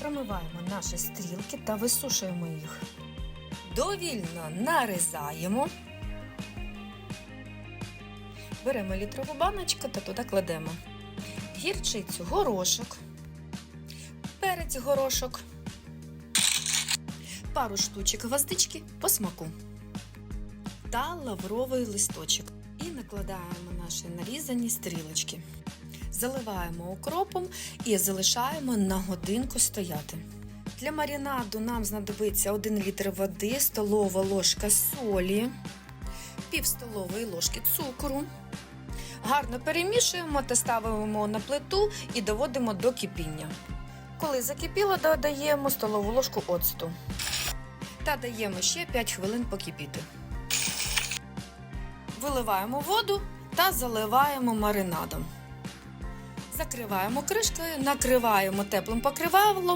Промиваємо наші стрілки та висушуємо їх. Довільно нарізаємо. Беремо літрову баночку та туди кладемо гірчицю, горошок, перець горошок, пару штучок гвоздички по смаку та лавровий листочок. І накладаємо наші нарізані стрілочки. Заливаємо укропом і залишаємо на годинку стояти. Для марінаду нам знадобиться 1 літр води, столова ложка солі, пів столової ложки цукру. Гарно перемішуємо та ставимо на плиту і доводимо до кипіння. Коли закипіло, додаємо столову ложку оцту та даємо ще 5 хвилин покипіти. Виливаємо воду та заливаємо маринадом. Закриваємо кришкою, накриваємо теплим покривалом